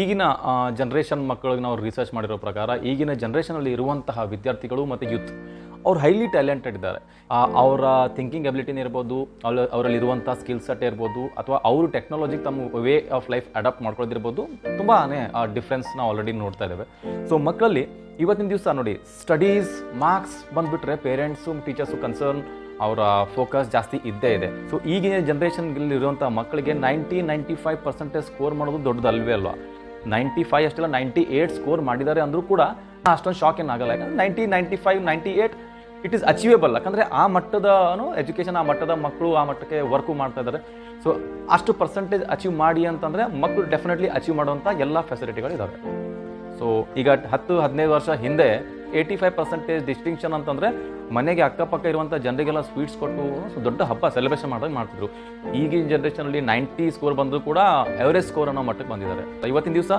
ಈಗಿನ ಜನ್ರೇಷನ್ ಮಕ್ಕಳಿಗೆ ನಾವು ರಿಸರ್ಚ್ ಮಾಡಿರೋ ಪ್ರಕಾರ ಈಗಿನ ಜನ್ರೇಷನಲ್ಲಿ ಇರುವಂತಹ ವಿದ್ಯಾರ್ಥಿಗಳು ಮತ್ತು ಯೂತ್ ಅವ್ರು ಹೈಲಿ ಟ್ಯಾಲೆಂಟೆಡ್ ಇದ್ದಾರೆ. ಅವರ ಥಿಂಕಿಂಗ್ ಎಬಿಲಿಟಿನೇ ಇರ್ಬೋದು ಅವ್ರ ಅವರಲ್ಲಿರುವಂಥ ಸ್ಕಿಲ್ ಸೆಟ್ ಇರ್ಬೋದು, ಅಥವಾ ಅವರು ಟೆಕ್ನಾಲಜಿಗೆ ತಮ್ಮ ವೇ ಆಫ್ ಲೈಫ್ ಅಡಾಪ್ಟ್ ಮಾಡ್ಕೊಳ್ಳೋದಿರ್ಬೋದು ತುಂಬಾ ಡಿಫ್ರೆನ್ಸ್ ನಾವು ಆಲ್ರೆಡಿ ನೋಡ್ತಾ ಇದ್ದೇವೆ. ಸೊ ಮಕ್ಕಳಲ್ಲಿ ಇವತ್ತಿನ ದಿವಸ ನೋಡಿ ಸ್ಟಡೀಸ್ ಮಾರ್ಕ್ಸ್ ಬಂದುಬಿಟ್ರೆ ಪೇರೆಂಟ್ಸು ಟೀಚರ್ಸು ಕನ್ಸರ್ನ್ ಅವರ ಫೋಕಸ್ ಜಾಸ್ತಿ ಇದ್ದೇ ಇದೆ. ಸೊ ಈಗಿನ ಜನ್ರೇಷನ್ಗಳಲ್ಲಿ ಇರುವಂಥ ಮಕ್ಕಳಿಗೆ ninety ninety five percentage score ಮಾಡೋದು ದೊಡ್ಡದಲ್ವೇ ಅಲ್ವಾ? ನೈಂಟಿ ಫೈವ್ ಅಷ್ಟೆಲ್ಲ ನೈಂಟಿ ಏಯ್ಟ್ ಸ್ಕೋರ್ ಮಾಡಿದ್ದಾರೆ ಅಂದರೂ ಕೂಡ ಅಷ್ಟೊಂದು ಶಾಕ್ ಏನಾಗಲ್ಲ ಯಾಕಂದ್ರೆ ninety ninety five ninety eight it is achievable ಯಾಕಂದರೆ ಆ ಮಟ್ಟದ ಎಜುಕೇಷನ್ ಆ ಮಟ್ಟದ ಮಕ್ಕಳು ಆ ಮಟ್ಟಕ್ಕೆ ವರ್ಕು ಮಾಡ್ತಾ ಇದ್ದಾರೆ. ಸೊ ಅಷ್ಟು ಪರ್ಸೆಂಟೇಜ್ ಅಚೀವ್ ಮಾಡಿ ಅಂತಂದರೆ ಮಕ್ಕಳು ಡೆಫಿನೆಟ್ಲಿ ಅಚೀವ್ ಮಾಡುವಂಥ ಎಲ್ಲ ಫೆಸಿಲಿಟಿಗಳು ಇದ್ದಾವೆ ಸೊ ಈಗ ಹತ್ತು, ಹದಿನೈದು ವರ್ಷ ಹಿಂದೆ ಏಯ್ಟಿ ಫೈವ್ ಪರ್ಸೆಂಟೇಜ್ ಡಿಸ್ಟಿಂಕ್ಷನ್ ಅಂತಂದರೆ ಮನೆಗೆ ಅಕ್ಕಪಕ್ಕ ಇರುವಂಥ ಜನರಿಗೆಲ್ಲ ಸ್ವೀಟ್ಸ್ ಕೊಟ್ಟು ದೊಡ್ಡ ಹಬ್ಬ ಸೆಲೆಬ್ರೇಷನ್ ಮಾಡೋದು ಮಾಡ್ತಿದ್ರು. ಈಗಿನ ಜನ್ರೇಷನಲ್ಲಿ ನೈಂಟಿ ಸ್ಕೋರ್ ಬಂದರೂ ಕೂಡ ಎವರೇಜ್ ಸ್ಕೋರ್ ಅನ್ನೋ ಮಟ್ಟಕ್ಕೆ ಬಂದಿದ್ದಾರೆ. ಇವತ್ತಿನ ದಿವಸ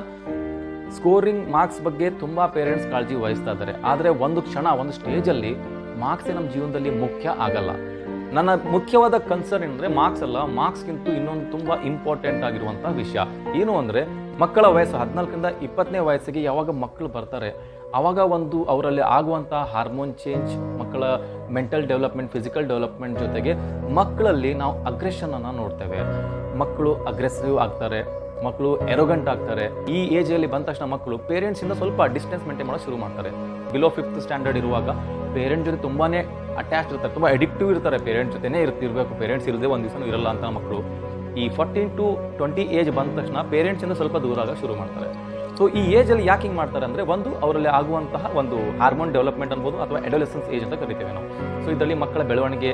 ಸ್ಕೋರಿಂಗ್ ಮಾರ್ಕ್ಸ್ ಬಗ್ಗೆ ತುಂಬ ಪೇರೆಂಟ್ಸ್ ಕಾಳಜಿ ವಹಿಸ್ತಾ ಇದ್ದಾರೆ. ಆದರೆ ಒಂದು ಕ್ಷಣ, ಒಂದು ಸ್ಟೇಜಲ್ಲಿ ಮಾರ್ಕ್ಸೇ ನಮ್ಮ ಜೀವನದಲ್ಲಿ ಮುಖ್ಯ ಆಗಲ್ಲ. ನನ್ನ ಮುಖ್ಯವಾದ ಕನ್ಸರ್ನ್ ಅಂದರೆ ಮಾರ್ಕ್ಸ್ ಅಲ್ಲ ಮಾರ್ಕ್ಸ್ಗಿಂತ ಇನ್ನೊಂದು ತುಂಬ ಇಂಪಾರ್ಟೆಂಟ್ ಆಗಿರುವಂಥ ವಿಷಯ. ಏನು ಅಂದರೆ ಮಕ್ಕಳ ವಯಸ್ಸು ಹದಿನಾಲ್ಕರಿಂದ ಇಪ್ಪತ್ತನೇ ವಯಸ್ಸಿಗೆ ಯಾವಾಗ ಮಕ್ಕಳು ಬರ್ತಾರೆ ಆವಾಗ ಒಂದು ಅವರಲ್ಲಿ ಆಗುವಂಥ ಹಾರ್ಮೋನ್ ಚೇಂಜ್ ಮಕ್ಕಳ ಮೆಂಟಲ್ ಡೆವಲಪ್ಮೆಂಟ್ ಫಿಸಿಕಲ್ ಡೆವಲಪ್ಮೆಂಟ್ ಜೊತೆಗೆ ಮಕ್ಕಳಲ್ಲಿ ನಾವು ಅಗ್ರೆಷನನ್ನು ನೋಡ್ತೇವೆ. ಮಕ್ಕಳು ಅಗ್ರೆಸಿವ್ ಆಗ್ತಾರೆ, ಮಕ್ಕಳು ಎರೋಗಂಟ್ ಆಗ್ತಾರೆ. ಈ ಏಜಲ್ಲಿ ಬಂದ ತಕ್ಷಣ ಮಕ್ಕಳು ಪೇರೆಂಟ್ಸಿಂದ ಸ್ವಲ್ಪ ಡಿಸ್ಟೆನ್ಸ್ ಮೇಂಟೈನ್ ಮಾಡೋಕೆ ಶುರು ಮಾಡ್ತಾರೆ. ಬಿಲೋ ಫಿಫ್ತ್ ಸ್ಟ್ಯಾಂಡರ್ಡ್ ಇರುವಾಗ ಪೇರೆಂಟ್ ಜೊತೆ ತುಂಬಾ ಅಟ್ಯಾಚ್ ಇರ್ತಾರೆ, ತುಂಬ ಅಡಿಕ್ಟಿವ್ ಇರ್ತಾರೆ. ಪೇರೆಂಟ್ಸ್ ಜೊತೆನೇ ಇರ್ತಿರ್ಬೇಕು ಪೇರೆಂಟ್ಸ್ ಇಲ್ಲದೆ ಒಂದು ದಿವಸ ಇರಲ್ಲ ಅಂತ ಮಕ್ಕಳು. ಈ ಫೋರ್ಟೀನ್ ಟು ಟ್ವೆಂಟಿ ಏಜ್ ಬಂದ ತಕ್ಷಣ ಪೇರೆಂಟ್ಸಿಂದ ಸ್ವಲ್ಪ ದೂರ ಆಗ ಶುರು ಮಾಡ್ತಾರೆ. ಸೊ ಈ ಏಜಲ್ಲಿ ಯಾಕೆ ಹಿಂಗೆ ಮಾಡ್ತಾರೆ ಅಂದರೆ ಒಂದು, ಅವರಲ್ಲಿ ಆಗುವಂತಹ ಒಂದು ಹಾರ್ಮೋನ್ ಡೆವಲಪ್ಮೆಂಟ್ ಅನ್ಬೋದು ಅಥವಾ ಅಡೋಲೆಸೆನ್ಸ್ ಏಜ್ ಅಂತ ಕರಿತೇವೆ ನಾವು. ಸೊ ಇದರಲ್ಲಿ ಮಕ್ಕಳ ಬೆಳವಣಿಗೆ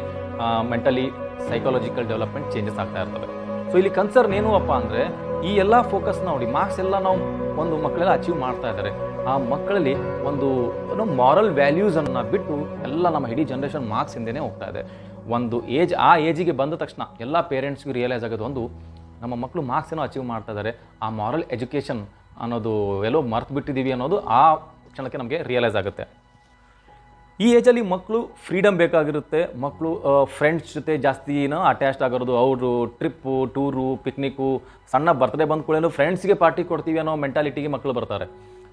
ಮೆಂಟಲಿ ಸೈಕಾಲಜಿಕಲ್ ಡೆವಲಪ್ಮೆಂಟ್ ಚೇಂಜಸ್ ಆಗ್ತಾ ಇರ್ತವೆ. ಸೊ ಇಲ್ಲಿ ಕನ್ಸರ್ನ್ ಏನು ಅಪ್ಪ ಅಂದರೆ, ಈ ಎಲ್ಲ ಫೋಕಸ್ ನೋಡಿ ಮಾರ್ಕ್ಸ್ ಎಲ್ಲ ನಾವು ಒಂದು ಮಕ್ಕಳೆಲ್ಲ ಅಚೀವ್ ಮಾಡ್ತಾ ಇದ್ದಾರೆ. ಆ ಮಕ್ಕಳಲ್ಲಿ ಒಂದು, ಏನೋ ಮಾರಲ್ ಅನ್ನ ಬಿಟ್ಟು ಎಲ್ಲ ನಮ್ಮ ಇಡೀ ಜನ್ರೇಷನ್ ಮಾರ್ಕ್ಸ್ ಹಿಂದೆನೇ ಹೋಗ್ತಾ ಇದೆ. ಒಂದು ಏಜ್ ಆ ಏಜಿಗೆ ಬಂದ ತಕ್ಷಣ ಎಲ್ಲ ಪೇರೆಂಟ್ಸ್ಗೂ ರಿಯಲೈಸ್ ಆಗೋದು ಒಂದು, ನಮ್ಮ ಮಕ್ಕಳು ಮಾರ್ಕ್ಸ್ ಏನೋ ಅಚೀವ್ ಮಾಡ್ತಾ ಇದ್ದಾರೆ. ಆ ಮಾರಲ್ ಎಜುಕೇಷನ್ ಅನ್ನೋದು ಎಲ್ಲೋ ಮರ್ತು ಬಿಟ್ಟಿದ್ದೀವಿ ಅನ್ನೋದು ಆ ಕ್ಷಣಕ್ಕೆ ನಮಗೆ ರಿಯಲೈಸ್ ಆಗುತ್ತೆ. ಈ ಏಜಲ್ಲಿ ಮಕ್ಕಳು ಫ್ರೀಡಮ್ ಬೇಕಾಗಿರುತ್ತೆ. ಮಕ್ಕಳು ಫ್ರೆಂಡ್ಸ್ ಜೊತೆ ಜಾಸ್ತಿನ ಅಟ್ಯಾಚ್ಡ್ ಆಗಿರೋದು ಅವರು ಟ್ರಿಪ್ಪು ಟೂರು ಪಿಕ್ನಿಕ್ಕು ಸಣ್ಣ ಬರ್ತ್ಡೇ ಬಂದ ಕೂಡಲೂ ಫ್ರೆಂಡ್ಸ್ಗೆ ಪಾರ್ಟಿ ಕೊಡ್ತೀವಿ ಅನ್ನೋ ಮೆಂಟಾಲಿಟಿಗೆ ಮಕ್ಕಳು ಬರ್ತಾರೆ.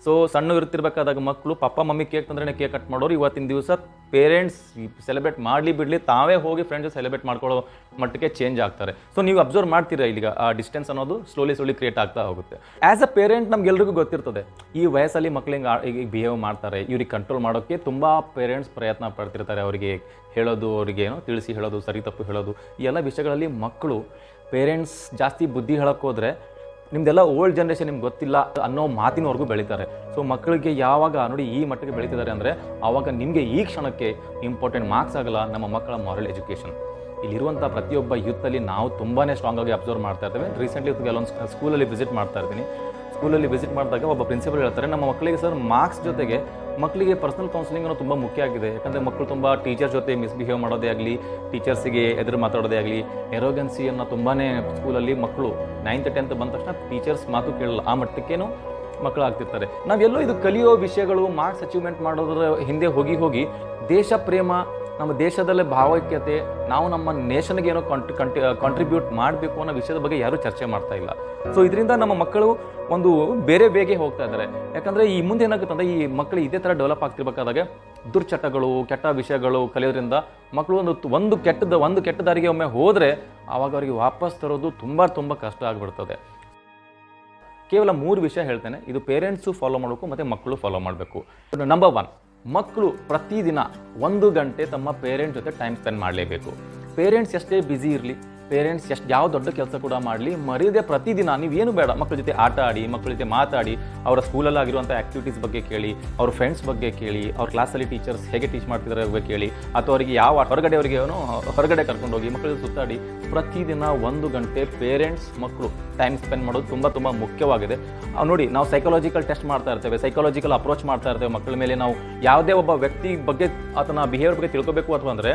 ಸೊ ಸಣ್ಣ ಇರ್ತಿರ್ಬೇಕಾದಾಗ ಮಕ್ಕಳು ಪಪ್ಪ, ಮಮ್ಮಿ ಕೇಕ್ ತಂದ್ರೆ ಕೇಕ್ ಕಟ್ ಮಾಡೋರು. ಇವತ್ತಿನ ದಿವಸ ಪೇರೆಂಟ್ಸ್ ಸೆಲೆಬ್ರೇಟ್ ಮಾಡಲಿ ಬಿಡಲಿ, ತಾವೇ ಹೋಗಿ ಫ್ರೆಂಡ್ಸ್ ಸೆಲೆಬ್ರೇಟ್ ಮಾಡ್ಕೊಳ್ಳೋ ಮಟ್ಟಕ್ಕೆ ಚೇಂಜ್ ಆಗ್ತಾರೆ. ಸೊ ನೀವು ಅಬ್ಸರ್ವ್ ಮಾಡ್ತೀರಾ ಇಲ್ಲಿಗ, ಆ ಡಿಸ್ಟೆನ್ಸ್ ಅನ್ನೋದು? ಸ್ಲೋಲಿ ಸ್ಲೋಲಿ ಕ್ರಿಯೇಟ್ ಆಗ್ತಾ ಹೋಗುತ್ತೆ. ಆ್ಯಸ್ ಅ ಪೇರೆಂಟ್ ನಮ್ಗೆಲ್ರಿಗೂ ಗೊತ್ತಿರ್ತದೆ, ಈ ವಯಸ್ಸಲ್ಲಿ ಮಕ್ಳು ಹಿಂಗೆ ಈಗ ಬಿಹೇವ್ ಮಾಡ್ತಾರೆ, ಇವ್ರಿಗೆ ಕಂಟ್ರೋಲ್ ಮಾಡೋಕ್ಕೆ ತುಂಬ ಪೇರೆಂಟ್ಸ್ ಪ್ರಯತ್ನ ಪಡ್ತಿರ್ತಾರೆ ಅವರಿಗೆ ಹೇಳೋದು, ಅವರಿಗೆ ಏನೋ ತಿಳಿಸಿ ಹೇಳೋದು, ಸರಿ ತಪ್ಪು ಹೇಳೋದು. ಈ ಎಲ್ಲ ವಿಷಯಗಳಲ್ಲಿ ಮಕ್ಕಳು ಪೇರೆಂಟ್ಸ್ ಜಾಸ್ತಿ ಬುದ್ಧಿ ಹೇಳೋಕ್ಕೋದ್ರೆ ನಿಮ್ದೆಲ್ಲ ಓಲ್ಡ್ ಜನ್ರೇಷನ್ ನಿಮ್ಗೆ ಗೊತ್ತಿಲ್ಲ ಅನ್ನೋ ಮಾತಿನವರೆಗೂ ಬೆಳೀತಾರೆ. ಸೊ ಮಕ್ಕಳಿಗೆ ಯಾವಾಗ ನೋಡಿ ಈ ಮಟ್ಟಿಗೆ ಬೆಳೀತಿದ್ದಾರೆ ಅಂದರೆ ಆವಾಗ ನಿಮಗೆ ಈ ಕ್ಷಣಕ್ಕೆ ಇಂಪಾರ್ಟೆಂಟ್ ಮಾರ್ಕ್ಸ್ ಆಗಲ್ಲ ನಮ್ಮ ಮಕ್ಕಳ ಮಾರಲ್ ಎಜುಕೇಷನ್ ಇಲ್ಲಿರುವಂಥ ಪ್ರತಿಯೊಬ್ಬ ಯೂತ್ತಲ್ಲಿ ನಾವು ತುಂಬಾ ಸ್ಟ್ರಾಂಗ್ ಆಗಿ ಅಬ್ಸರ್ವ್ ಮಾಡ್ತಾ ಇರ್ತೇವೆ ರೀಸೆಂಟ್ಲಿ ಕೆಲವೊಂದು ಸ್ಕೂಲಲ್ಲಿ ವಿಸಿಟ್ ಮಾಡ್ತಾ ಇರ್ತೀನಿ ಸ್ಕೂಲಲ್ಲಿ ವಿಸಿಟ್ ಮಾಡಿದಾಗ ಒಬ್ಬ ಪ್ರಿನ್ಸಿಪಲ್ ಹೇಳ್ತಾರೆ, ನಮ್ಮ ಮಕ್ಕಳಿಗೆ ಸರ್ ಮಾರ್ಕ್ಸ್ ಜೊತೆಗೆ ಮಕ್ಕಳಿಗೆ ಪರ್ಸನಲ್ ಕೌನ್ಸಿಲಿಂಗ್ ತುಂಬ ಮುಖ್ಯ ಆಗಿದೆ. ಯಾಕಂದರೆ ಮಕ್ಕಳು ತುಂಬ ಟೀಚರ್ ಜೊತೆ ಮಿಸ್ಬಿಹೇವ್ ಮಾಡೋದೇ ಆಗಲಿ, ಟೀಚರ್ಸಿಗೆ ಎದುರು ಮಾತಾಡೋದೇ ಆಗಲಿ ಎರೋಗೆನ್ಸಿಯನ್ನು ತುಂಬಾ ಸ್ಕೂಲಲ್ಲಿ ಮಕ್ಕಳು ನೈನ್ತ್ ಟೆಂತ್ ಬಂದ ತಕ್ಷಣ ಟೀಚರ್ಸ್ ಮಾತು ಕೇಳಲ್ಲ. ಆ ಮಟ್ಟಕ್ಕೇನು ಮಕ್ಕಳು ಆಗ್ತಿರ್ತಾರೆ. ನಾವೆಲ್ಲೋ ಇದು ಕಲಿಯೋ ವಿಷಯಗಳು ಮಾರ್ಕ್ಸ್ ಅಚೀವ್ಮೆಂಟ್ ಮಾಡೋದ್ರ ಹಿಂದೆ ಹೋಗಿ ಹೋಗಿ ದೇಶ ಪ್ರೇಮ ನಮ್ಮ ದೇಶದಲ್ಲೇ ಭಾವೈಕ್ಯತೆ, ನಾವು ನಮ್ಮ ನೇಷನ್ಗೆ ಏನೋ ಕಂಟ್ ಕಂಟಿ ಕಾಂಟ್ರಿಬ್ಯೂಟ್ ಮಾಡಬೇಕು ಅನ್ನೋ ವಿಷಯದ ಬಗ್ಗೆ ಯಾರೂ ಚರ್ಚೆ ಮಾಡ್ತಾ ಇಲ್ಲ. ಸೊ ಇದರಿಂದ ನಮ್ಮ ಮಕ್ಕಳು ಒಂದು ಬೇರೆ ಬೇಗೆ ಹೋಗ್ತಾ ಇದ್ದಾರೆ. ಯಾಕಂದರೆ ಈ ಮುಂದೆ ಏನಾಗುತ್ತೆ ಅಂದರೆ ಈ ಮಕ್ಕಳು ಇದೇ ಥರ ಡೆವಲಪ್ ಆಗ್ತಿರ್ಬೇಕಾದಾಗ ದುರ್ಚಟಗಳು, ಕೆಟ್ಟ ವಿಷಯಗಳು ಕಲಿಯೋದ್ರಿಂದ ಮಕ್ಕಳು ಒಂದು ಒಂದು ಕೆಟ್ಟದ, ಒಂದು ಕೆಟ್ಟ ದಾರಿಗೆ ಒಮ್ಮೆ ಹೋದರೆ ಆವಾಗ ಅವರಿಗೆ ವಾಪಸ್ ತರೋದು ತುಂಬ ತುಂಬ ಕಷ್ಟ ಆಗಿಬಿಡ್ತದೆ. ಕೇವಲ ಮೂರು ವಿಷಯ ಹೇಳ್ತೇನೆ. ಇದು ಪೇರೆಂಟ್ಸು ಫಾಲೋ ಮಾಡಬೇಕು, ಮತ್ತು ಮಕ್ಕಳು ಫಾಲೋ ಮಾಡಬೇಕು. ನಂಬರ್ ಒನ್ ಮಕ್ಕಳು ಪ್ರತಿದಿನ ಒಂದು ಗಂಟೆ ತಮ್ಮ ಪೇರೆಂಟ್ ಜೊತೆ ಟೈಮ್ ಸ್ಪೆಂಡ್ ಮಾಡಲೇಬೇಕು. ಪೇರೆಂಟ್ಸ್ ಎಷ್ಟೇ ಬ್ಯುಸಿ ಇರಲಿ ಪೇರೆಂಟ್ಸ್ ಎಷ್ಟು ಯಾವ ದೊಡ್ಡ ಕೆಲಸ ಕೂಡ ಮಾಡಲಿ, ಮರೆಯದೆ ಪ್ರತಿದಿನ ನೀವೇನು ಬೇಡ. ಮಕ್ಕಳ ಜೊತೆ ಆಟ ಆಡಿ ಮಕ್ಕಳ ಜೊತೆ ಮಾತಾಡಿ, ಅವರ ಸ್ಕೂಲಲ್ಲಿ ಆಗಿರುವಂಥ ಆ್ಯಕ್ಟಿವಿಟೀಸ್ ಬಗ್ಗೆ ಕೇಳಿ, ಅವ್ರ ಫ್ರೆಂಡ್ಸ್ ಬಗ್ಗೆ ಕೇಳಿ, ಅವ್ರ ಕ್ಲಾಸಲ್ಲಿ ಟೀಚರ್ಸ್ ಹೇಗೆ ಟೀಚ್ ಮಾಡ್ತಿದ್ದಾರೆ ಬಗ್ಗೆ ಕೇಳಿ, ಅಥವಾ ಅವರಿಗೆ ಯಾವ ಹೊರಗಡೆ ಅವರಿಗೆ ಏನು ಹೊರಗಡೆ ಕರ್ಕೊಂಡೋಗಿ ಮಕ್ಕಳ ಜೊತೆ ಸುತ್ತಾಡಿ, ಪ್ರತಿದಿನ ಒಂದು ಗಂಟೆ ಪೇರೆಂಟ್ಸ್ ಮಕ್ಕಳು ಟೈಮ್ ಸ್ಪೆಂಡ್ ಮಾಡೋದು ತುಂಬ ತುಂಬ ಮುಖ್ಯವಾಗಿದೆ. ನೋಡಿ, ನಾವು ಸೈಕಾಲಜಿಕಲ್ ಟೆಸ್ಟ್ ಮಾಡ್ತಾ ಇರ್ತೇವೆ ಸೈಕಾಲಜಿಕಲ್ ಅಪ್ರೋಚ್ ಮಾಡ್ತಾ ಇರ್ತೇವೆ ಮಕ್ಕಳ ಮೇಲೆ. ನಾವು ಯಾವುದೇ ಒಬ್ಬ ವ್ಯಕ್ತಿ ಬಗ್ಗೆ, ಆತನ ಬಿಹೇವಿಯರ್ ಬಗ್ಗೆ ತಿಳ್ಕೊಬೇಕು ಅಥವಾ ಅಂದರೆ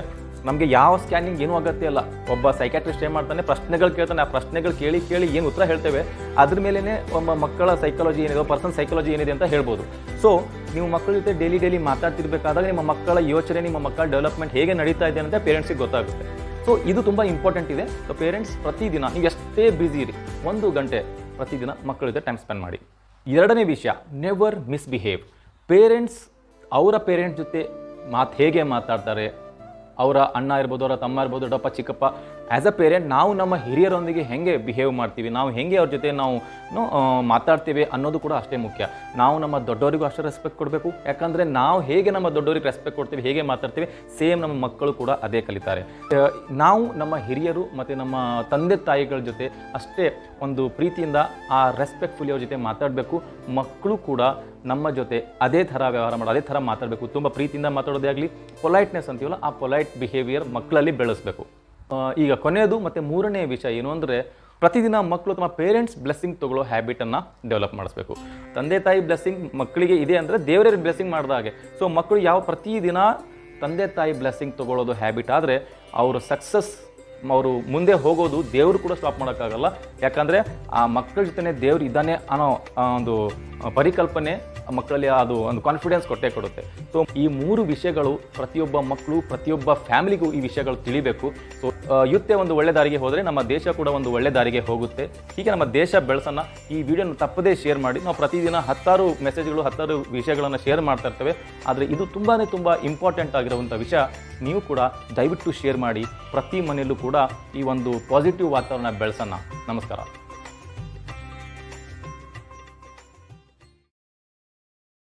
ನಮಗೆ ಯಾವ ಸ್ಕ್ಯಾನಿಂಗ್ ಏನೂ ಅಗತ್ಯ ಇಲ್ಲ. ಒಬ್ಬ ಸೈಕ್ಯಾಟ್ರಿಸ್ಟ್ ಏನು ಮಾಡ್ತಾನೆ? ಪ್ರಶ್ನೆಗಳು ಕೇಳ್ತಾನೆ. ಆ ಪ್ರಶ್ನೆಗಳು ಕೇಳಿ ಕೇಳಿ ಏನು ಉತ್ತರ ಹೇಳ್ತೇವೆ? ಅದ್ರ ಮೇಲೇ ಒಬ್ಬ ಮಕ್ಕಳ ಸೈಕಾಲಜಿ ಏನಿದೆ ಪರ್ಸನ್ ಸೈಕಾಲಜಿ ಏನಿದೆ ಅಂತ ಹೇಳ್ಬೋದು. ಸೊ ನೀವು ಮಕ್ಕಳ ಜೊತೆ ಡೈಲಿ ಡೈಲಿ ಮಾತಾಡ್ತಿರ್ಬೇಕಾದಾಗ ನಿಮ್ಮ ಮಕ್ಕಳ ಯೋಚನೆ, ನಿಮ್ಮ ಮಕ್ಕಳ ಡೆವಲಪ್ಮೆಂಟ್ ಹೇಗೆ ನಡೀತಾ ಇದೆ ಅಂತ ಪೇರೆಂಟ್ಸಿಗೆ ಗೊತ್ತಾಗುತ್ತೆ. ಸೊ ಇದು ತುಂಬ ಇಂಪಾರ್ಟೆಂಟ್ ಇದೆ. ಸೊ ಪೇರೆಂಟ್ಸ್ ಪ್ರತಿದಿನ, ನೀವು ಎಷ್ಟೇ ಬ್ಯುಸಿ ಇರಿ, ಒಂದು ಗಂಟೆ ಪ್ರತಿದಿನ ಮಕ್ಕಳ ಜೊತೆ ಟೈಮ್ ಸ್ಪೆಂಡ್ ಮಾಡಿ. ಎರಡನೇ ವಿಷಯ ನೆವರ್ ಮಿಸ್ಬಿಹೇವ್ ಪೇರೆಂಟ್ಸ್ ಅವರ ಪೇರೆಂಟ್ಸ್ ಜೊತೆ ಮಾತು ಹೇಗೆ ಮಾತಾಡ್ತಾರೆ? ಅವರ ಅಣ್ಣ ಇರ್ಬೋದು ಅವರ ತಮ್ಮ ಇರ್ಬೋದು ದೊಡ್ಡಪ್ಪ ಚಿಕ್ಕಪ್ಪ ಆ್ಯಸ್ ಅ ಪೇರೆಂಟ್ ನಾವು ನಮ್ಮ ಹಿರಿಯರೊಂದಿಗೆ ಹೆಂಗೆ ಬಿಹೇವ್ ಮಾಡ್ತೀವಿ? ನಾವು ಹೆಂಗೆ ಅವ್ರ ಜೊತೆ ನಾವು ಮಾತಾಡ್ತೀವಿ ಅನ್ನೋದು ಕೂಡ ಅಷ್ಟೇ ಮುಖ್ಯ. ನಾವು ನಮ್ಮ ದೊಡ್ಡವರಿಗೂ ಅಷ್ಟೇ ರೆಸ್ಪೆಕ್ಟ್ ಕೊಡಬೇಕು. ಯಾಕಂದರೆ ನಾವು ಹೇಗೆ ನಮ್ಮ ದೊಡ್ಡವರಿಗೆ ರೆಸ್ಪೆಕ್ಟ್ ಕೊಡ್ತೀವಿ, ಹೇಗೆ ಮಾತಾಡ್ತೀವಿ ಸೇಮ್ ನಮ್ಮ ಮಕ್ಕಳು ಕೂಡ ಅದೇ ಕಲಿತಾರೆ. ನಾವು ನಮ್ಮ ಹಿರಿಯರು ಮತ್ತು ನಮ್ಮ ತಂದೆ ತಾಯಿಗಳ ಜೊತೆ ಅಷ್ಟೇ ಒಂದು ಪ್ರೀತಿಯಿಂದ ಆ ರೆಸ್ಪೆಕ್ಟ್ಫುಲಿ ಅವ್ರ ಜೊತೆ ಮಾತಾಡಬೇಕು. ಮಕ್ಕಳು ಕೂಡ ನಮ್ಮ ಜೊತೆ ಅದೇ ಥರ ವ್ಯವಹಾರ ಮಾಡೋದು ಅದೇ ಥರ ಮಾತಾಡಬೇಕು. ತುಂಬ ಪ್ರೀತಿಯಿಂದ ಮಾತಾಡೋದೇ ಆಗಲಿ ಪೊಲೈಟ್ನೆಸ್ ಅಂತೀವಲ್ಲ, ಆ ಪೊಲೈಟ್ ಬಿಹೇವಿಯರ್ ಮಕ್ಕಳಲ್ಲಿ ಬೆಳೆಸಬೇಕು. ಈಗ ಕೊನೆಯದು ಮತ್ತು ಮೂರನೇ ವಿಷಯ ಏನು ಅಂದರೆ ಪ್ರತಿದಿನ ಮಕ್ಕಳು ತಮ್ಮ ಪೇರೆಂಟ್ಸ್ ಬ್ಲೆಸ್ಸಿಂಗ್ ತೊಗೊಳ್ಳೋ ಹ್ಯಾಬಿಟನ್ನು ಡೆವಲಪ್ ಮಾಡಿಸ್ಬೇಕು. ತಂದೆ ತಾಯಿ ಬ್ಲೆಸ್ಸಿಂಗ್ ಮಕ್ಕಳಿಗೆ ಇದೆ ಅಂದರೆ ದೇವರೇ ಬ್ಲೆಸ್ಸಿಂಗ್ ಮಾಡಿದ ಹಾಗೆ. ಸೊ ಮಕ್ಕಳು ಯಾವ ಪ್ರತಿದಿನ ತಂದೆ ತಾಯಿ ಬ್ಲೆಸ್ಸಿಂಗ್ ತೊಗೊಳ್ಳೋದು ಹ್ಯಾಬಿಟ್ ಆದರೆ ಅವರು ಸಕ್ಸಸ್ ಅವರು ಮುಂದೆ ಹೋಗೋದು ದೇವರು ಕೂಡ ಸ್ಟಾಪ್ ಮಾಡೋಕ್ಕಾಗಲ್ಲ. ಯಾಕಂದರೆ ಆ ಮಕ್ಕಳ ಜೊತೆ ದೇವ್ರು ಇದ್ದಾನೆ ಅನ್ನೋ ಒಂದು ಪರಿಕಲ್ಪನೆ ಮಕ್ಕಳಲ್ಲಿ ಅದು ಒಂದು ಕಾನ್ಫಿಡೆನ್ಸ್ ಕೊಟ್ಟೇ ಕೊಡುತ್ತೆ. ಸೊ ಈ ಮೂರು ವಿಷಯಗಳು ಪ್ರತಿಯೊಬ್ಬ ಮಕ್ಕಳು, ಪ್ರತಿಯೊಬ್ಬ ಫ್ಯಾಮಿಲಿಗೂ ಈ ವಿಷಯಗಳು ತಿಳಿಬೇಕು. ಸೊ ಯುತ್ತೆ ಒಂದು ಒಳ್ಳೆ ದಾರಿಗೆ ಹೋದರೆ ನಮ್ಮ ದೇಶ ಕೂಡ ಒಂದು ಒಳ್ಳೆ ದಾರಿಗೆ ಹೋಗುತ್ತೆ. ಹೀಗೆ ನಮ್ಮ ದೇಶ ಬೆಳೆಸೋಣ ಈ ವಿಡಿಯೋನ ತಪ್ಪದೇ ಶೇರ್ ಮಾಡಿ. ನಾವು ಪ್ರತಿದಿನ ಹತ್ತಾರು ಮೆಸೇಜ್ಗಳು ಹತ್ತಾರು ವಿಷಯಗಳನ್ನು ಶೇರ್ ಮಾಡ್ತಾ ಇರ್ತೇವೆ. ಆದರೆ ಇದು ತುಂಬಾ ತುಂಬ ಇಂಪಾರ್ಟೆಂಟ್ ಆಗಿರುವಂಥ ವಿಷಯ. ನೀವು ಕೂಡ ದಯವಿಟ್ಟು ಶೇರ್ ಮಾಡಿ. ಪ್ರತಿ ಮನೆಯಲ್ಲೂ ಕೂಡ ಈ ಒಂದು ಪಾಸಿಟಿವ್ ವಾತಾವರಣ ಬೆಳೆಸೋಣ ನಮಸ್ಕಾರ.